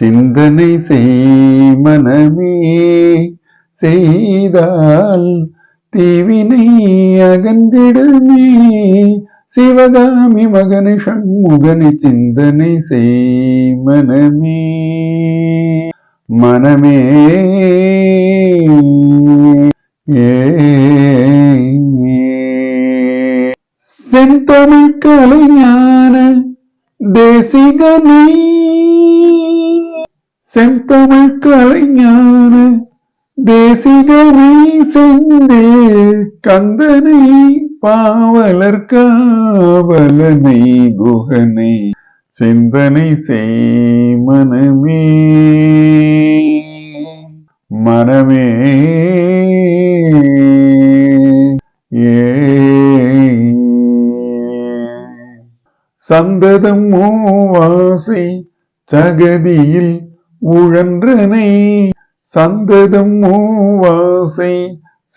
சிந்தனை செய் மனமே செய்தால் தீவினை அகன்றிடுமே. சிவகாமி மகனு சண்முகனை சிந்தனை செய் மனமே. மனமே. ஏ. செந்தமிழ் கலைஞான தேசிகனை. செந்தமிழ் கலைஞான தேசிகனை செந்தே கந்தனை பாவலர் காவலனை குகனை சிந்தனை செய் மனமே மனமே ஏ சந்ததம் மூவாசை சகதியில் உழன்றனை சந்ததம் மூவாசை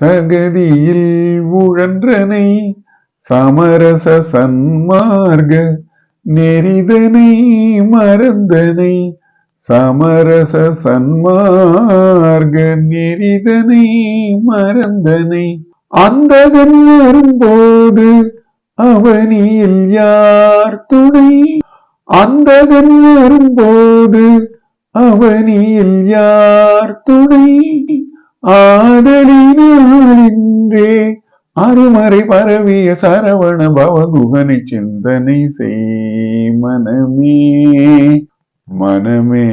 சகதியில் உழன்றனை சமரச சன்மார்க நெறிதனை மறந்தனை சமரச சன்மார்க நெறிதனை மறந்தனை அந்தகன் வரும்போது அவனியில் யார் துணை? அந்தகன் வரும்போது அவனியில் யார் துணை? ஆதலினே அருமறை பரவிய சரவண பவகுகனை சிந்தனை செய் மனமே மனமே.